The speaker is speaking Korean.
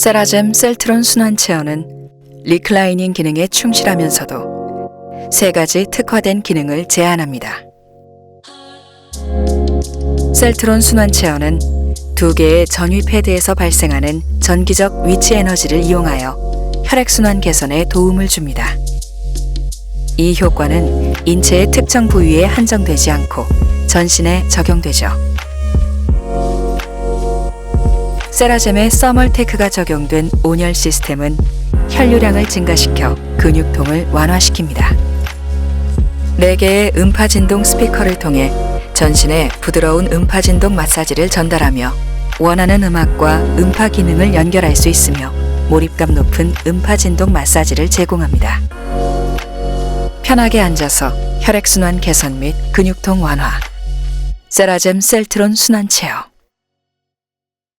세라젬 셀트론 순환 체어는 리클라이닝 기능에 충실하면서도 세 가지 특화된 기능을 제한합니다. 셀트론 순환 체어는 두 개의 전위 패드에서 발생하는 전기적 위치 에너지를 이용하여 혈액순환 개선에 도움을 줍니다. 이 효과는 인체의 특정 부위에 한정되지 않고 전신에 적용되죠. 세라젬의 서멀테크가 적용된 온열 시스템은 혈류량을 증가시켜 근육통을 완화시킵니다. 4개의 음파 진동 스피커를 통해 전신에 부드러운 음파 진동 마사지를 전달하며 원하는 음악과 음파 기능을 연결할 수 있으며 몰입감 높은 음파 진동 마사지를 제공합니다. 편하게 앉아서 혈액순환 개선 및 근육통 완화. 세라젬 셀트론 순환 체어.